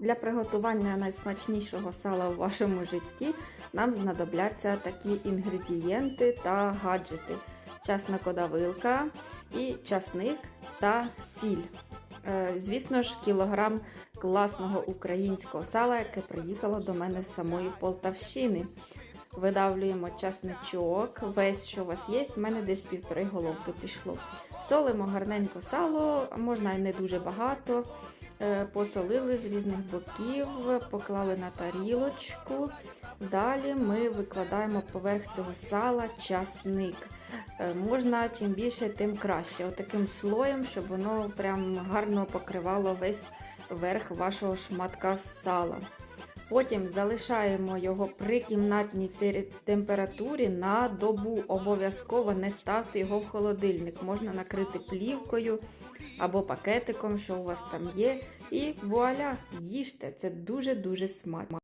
Для приготування найсмачнішого сала в вашому житті нам знадобляться такі інгредієнти та гаджети: часнокодавилка і часник та сіль. Е, Звісно ж, кілограм класного українського сала, яке приїхало до мене з самої Полтавщини. Видавлюємо часничок, весь, що у вас є, в мене десь півтори головки пішло. Солимо гарненько сало, можна і не дуже багато. Е, Посолили з різних боків, поклали на тарілочку. Далі ми викладаємо поверх цього сала часник. Е, Можна чим більше, тим краще. Отаким слоєм, щоб воно прям гарно покривало весь верх вашого шматка сала. Потім залишаємо його при кімнатній температурі на добу. Обов'язково не ставте його в холодильник. Можна накрити плівкою або пакетиком, що у вас там є. І вуаля, їжте. Це дуже-дуже смачно.